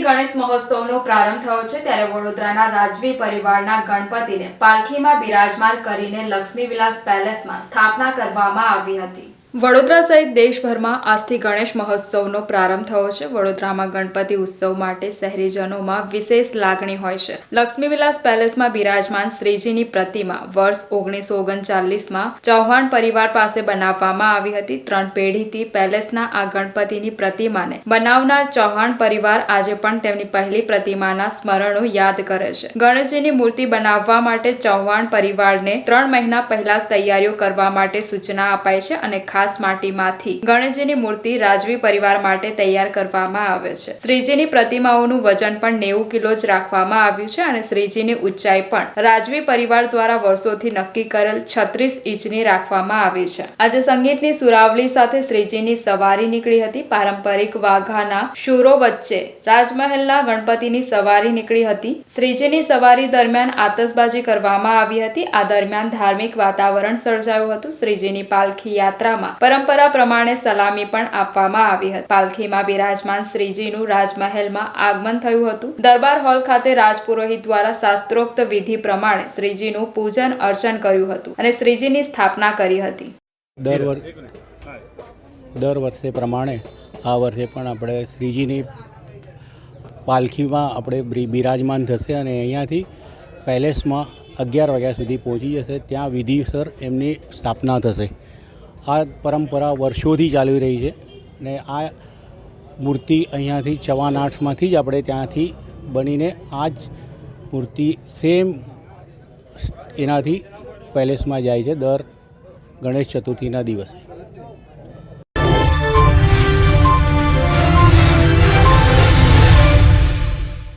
ગણેશ મહોત્સવનો પ્રારંભ થયો છે ત્યારે વડોદરાના રાજવી પરિવારના ગણપતિને પાલખીમાં બિરાજમાન કરીને લક્ષ્મી વિલાસ પેલેસમાં સ્થાપના કરવામાં આવી હતી. વડોદરા સહિત દેશભરમાં આજથી ગણેશ મહોત્સવનો પ્રારંભ થયો છે. વડોદરામાં ગણપતિ ઉત્સવ માટે શહેરીજનોમાં વિશેષ લાગણી હોય છે. લક્ષ્મીવિલાસ પેલેસમાં બિરાજમાન શ્રીજીની પ્રતિમા વર્ષ ઓગણીસો ઓગણચાલીસમાં ચૌહાણ પરિવાર પાસે બનાવવામાં આવી હતી. ત્રણ પેઢીથી પેલેસના આ ગણપતિની પ્રતિમાને બનાવનાર ચૌહાણ પરિવાર આજે પણ તેમની પહેલી પ્રતિમાના સ્મરણો યાદ કરે છે. ગણેશજીની મૂર્તિ બનાવવા માટે ચૌહાણ પરિવારને ત્રણ મહિના પહેલા જ તૈયારીઓ કરવા માટે સૂચના અપાય છે અને ખાસ માટીમાંથી ગણેશજીની મૂર્તિ રાજવી પરિવાર માટે તૈયાર કરવામાં આવે છે. શ્રીજીની પ્રતિમાઓનું વજન પણ નેવું કિલો જ રાખવામાં આવ્યું છે અને શ્રીજીની ઊંચાઈ પણ રાજવી પરિવાર દ્વારા વર્ષોથી નક્કી કરેલ છત્રીસ ઇંચની રાખવામાં આવી છે. આજે સંગીતની સુરાવલી સાથે શ્રીજીની સવારી નીકળી હતી. પારંપરિક વાઘાના શૂરો વચ્ચે રાજમહેલના ગણપતિની સવારી નીકળી હતી. શ્રીજીની સવારી દરમિયાન આતશબાજી કરવામાં આવી હતી. આ દરમિયાન ધાર્મિક વાતાવરણ સર્જાયું હતું. શ્રીજીની પાલખી યાત્રામાં પરંપરા પ્રમાણે સલામી પણ આપવામાં આવી હતી. પાલખીમાં બિરાજમાન શ્રીજીનું રાજમહેલમાં આગમન થયું હતું. દરબાર હોલ ખાતે રાજપુરોહિત દ્વારા શાસ્ત્રોક્ત વિધિ પ્રમાણે શ્રીજીનું પૂજન અર્ચન કર્યું હતું અને શ્રીજીની સ્થાપના કરી હતી. દર વર્ષે પ્રમાણે આ વર્ષે પણ આપણે શ્રીજીની પાલખીમાં આપણે બિરાજમાન થશે અને અહીંયાથી પેલેસમાં અગિયાર વાગ્યા સુધી પહોંચી જશે. ત્યાં વિધિસર એમની સ્થાપના થશે. આ પરંપરા વર્ષોથી ચાલી રહી છે ને આ મૂર્તિ અહીંયાથી ચવાન આઠમાંથી જ આપણે ત્યાંથી બનીને આ જ મૂર્તિ સેમ એનાથી પેલેસમાં જાય છે દર ગણેશ ચતુર્થીના દિવસે.